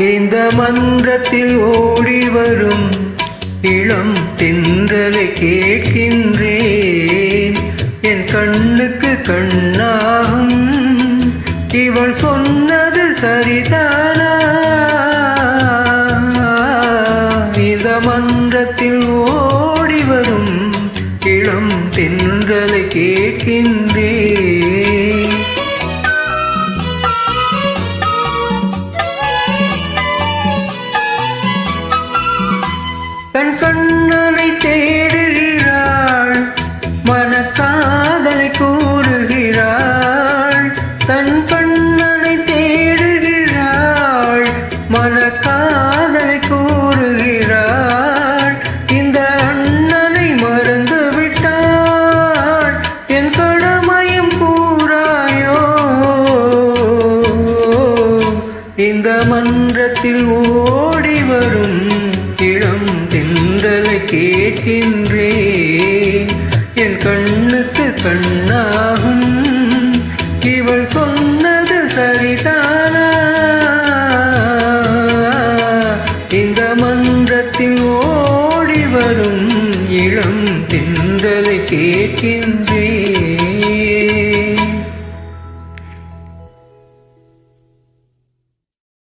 இந்த மந்திரத்தில் ஓடி வரும் இளம் தென்றலை கேட்கின்றேன். என் கண்ணுக்கு கண்ணாகும். இவள் சொன்னது சரிதானா? இந்த மந்திரத்தில் ஓடி வரும் இளம் தென்றலை கேட்கின்றேன். இந்த மன்றத்தில் ஓடி வரும் இளம் தென்றலை கேட்கின்றேன். என் கண்ணுக்கு கண்ணாகும். இவள் சொன்னது சரிதானா? இந்த மன்றத்தில் ஓடி வரும் இளம் தென்றலை கேட்கின்றேன்.